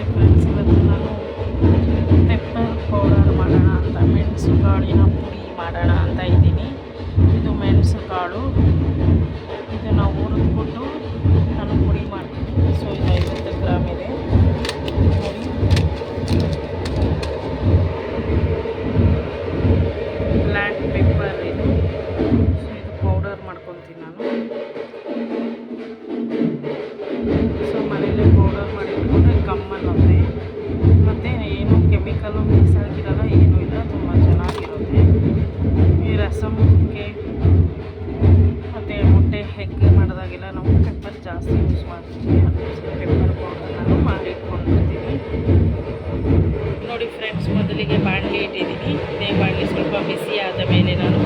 Hi friends ಇವತ್ತು ನಾನು pepper powder ಮಾಡೋಣ ಅಂತ, ಮೆಣಸು ಕಾಳಿನ ಪುಡಿ ಮಾಡೋಣ ಅಂತ ಇದ್ದೀನಿ. ಇದು ಮೆಣಸು ಕಾಳು. ಇದನ್ನು ಹುರಿದ್ಬಿಟ್ಟು ನಾನು ಪುಡಿ ಮಾಡ್ತೀನಿ. ಸೊ, ಇದು ಐವತ್ತು ಗ್ರಾಮ್ ಇದೆ. ಬ್ಲ್ಯಾಕ್ ಪೆಪ್ಪರ್ ಇದು. ಸೊ, ಇದು ಪೌಡರ್ ಮಾಡ್ಕೊತೀನಿ ನಾನು. ಸೊ, ಮನೇಲಿ ಪೌಡರ್ ಮಾಡಿ ಕಮ್ಮಲ್ಲ ಕೆಮಿಕಲ್ಲು ಮಿಕ್ಸ್ ಆಗಿರಲ್ಲ ಏನೂ ಇಲ್ಲ, ತುಂಬ ಚೆನ್ನಾಗಿರುತ್ತೆ. ಈ ರಸಮ್ಗೆ ಮತ್ತು ಮೊಟ್ಟೆ ಹೆಗ್ಗೆ ಮಾಡಿದಾಗೆಲ್ಲ ನಾವು ಪೆಪ್ಪರ್ ಜಾಸ್ತಿ ಯೂಸ್ ಮಾಡ್ತೀವಿ. ಅದಕ್ಕೋಸ್ಕರ ಪೆಪ್ಪರ್ ಪೌಡರ್ ನಾನು ಮಾಡಿ ಇಟ್ಕೊಂಡಿರ್ತೀನಿ ನೋಡಿ ಫ್ರೆಂಡ್ಸ್ ಮೊದಲಿಗೆ ಬಾಣಲೆ ಇಟ್ಟಿದ್ದೀನಿ. ಇದೇ ಬಾಣಲೆ ಸ್ವಲ್ಪ ಬಿಸಿ ಆದ ಮೇಲೆ ನಾನು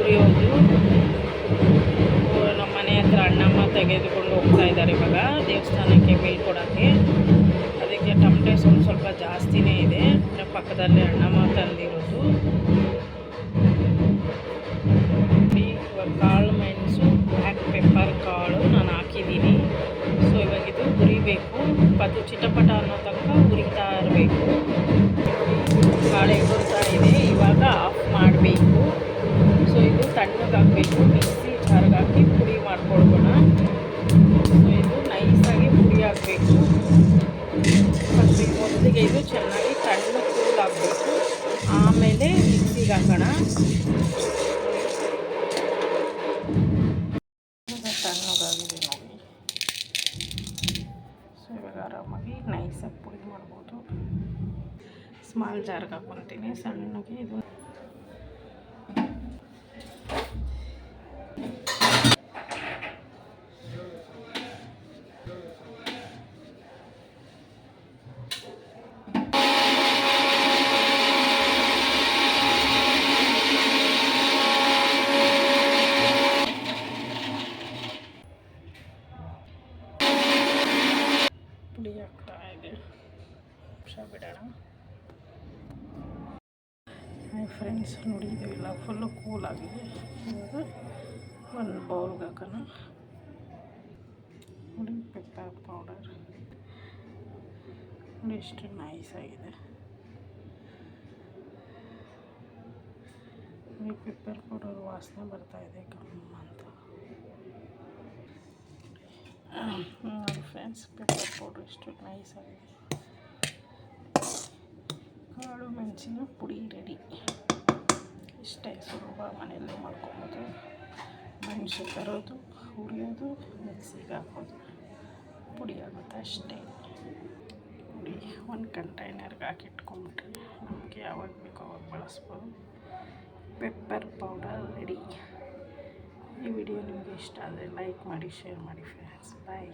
ಉರಿಯೋದು ನಮ್ಮ ಮನೆ ಹತ್ರ ಅಣ್ಣಮ್ಮ ತೆಗೆದುಕೊಂಡು ಹೋಗ್ತಾ ಇದ್ದಾರೆ ಇವಾಗ. ದೇವಸ್ಥಾನಕ್ಕೆ ಬೀಳ್ಕೊಡೋಕ್ಕೆ ನಮ್ಮ ಪಕ್ಕದಲ್ಲಿ ಅಣ್ಣಮ್ಮ ತಂದಿರೋದು ಕಾಳು, ಮೆಣಸು ಬ್ಲ್ಯಾಕ್ ಪೆಪ್ಪರ್ ಕಾಳು ನಾನು ಹಾಕಿದ್ದೀನಿ. ಸೊ ಇವಾಗ ಇದು ಹುರಿಬೇಕು. ಅದು ಚಿಟಪಟ ಅನ್ನೋ ತನಕ ಹುರಿತಾ ಇರಬೇಕು. ಕಾಳು ಎಗುರ್ತಾ ಇದೆ, ಇವಾಗ ಆಫ್ ಮಾಡಬೇಕು. ಸೊ ಇದು ತಣ್ಣಗಾಗಬೇಕು ಮಿಕ್ಸಿ ಜಾರ್ಗೆ ಪುಡಿ ಮಾಡ್ಕೊಳ್ಬೋಣ. ಸೊ ಇದು ನೈಸಾಗಿ ಪುಡಿ ಹಾಕಬೇಕು. ಮೊದಲಿಗೆ ಇದು ಚೆನ್ನಾಗಿ ತಣ್ಣ ಆಗಬೇಕು. ಆಮೇಲೆ ಮಿಕ್ಸಿಗೆ ಹಾಕೋಣ. ನೋಡಿ ಆರಾಮಾಗಿ ನೈಸಾಗಿ ಪುಡಿ ಮಾಡ್ಬೋದು. ಸ್ಮಾಲ್ ಜಾರ್ಗೆ ಹಾಕ್ಕೊತೀನಿ ಸಣ್ಣಗೆ ಇದು. ಪುಡಿ ಹಾಕ್ತಾ ಇದೆ ಬಿಡೋಣ ಹಾಯ್ ಫ್ರೆಂಡ್ಸ್ ನೋಡಿ ಇದೆಲ್ಲ ಫುಲ್ಲು ಕೂಲ್ ಆಗಿದೆ ಇವಾಗ ಒಂದು ಬೌಲ್ಗೆ ಹಾಕೋಣ ನೋಡಿ ಪೆಪ್ಪರ್ ಪೌಡರ್ ನೋಡಿ ಎಷ್ಟು ನೈಸ್ ಆಗಿದೆ ನೋಡಿ ಪೆಪ್ಪರ್ ಪೌಡರ್ ವಾಸನೆ ಬರ್ತಾ ಇದೆ ಕಮ್ಮ ಅಂತ ಫ್ರೆಂಡ್ಸ್ ಪೌಡರ್ ಎಷ್ಟು ನೈಸ್ ಆಗಿದೆ ಕಾಳು ಮೆಣಸಿನ ಪುಡಿ ರೆಡಿ ಇಷ್ಟೇ ಸುಲಭ ಮನೆಯಲ್ಲೇ ಮಾಡ್ಕೊಬೋದು. ಮೆಣಸು ತರೋದು, ಹುರಿಯೋದು, ಮಿಕ್ಸಿಗೆ ಹಾಕೋದು. ಪುಡಿ ಆಗುತ್ತೆ ಅಷ್ಟೇ. ಪುಡಿ ಒಂದು ಕಂಟೈನರ್ಗೆ ಹಾಕಿಟ್ಕೊಂಡ್ಬಿಟ್ರೆ ನಮಗೆ ಯಾವಾಗ ಬೇಕೋ ಅವಾಗ ಬಳಸ್ಬೋದು. ಪೆಪ್ಪರ್ ಪೌಡರ್ ರೆಡಿ ಈ ವಿಡಿಯೋ ನಿಮಗೆ ಇಷ್ಟ ಆದರೆ ಲೈಕ್ ಮಾಡಿ ಶೇರ್ ಮಾಡಿ ಫ್ರೆಂಡ್ಸ್ ಬಾಯ್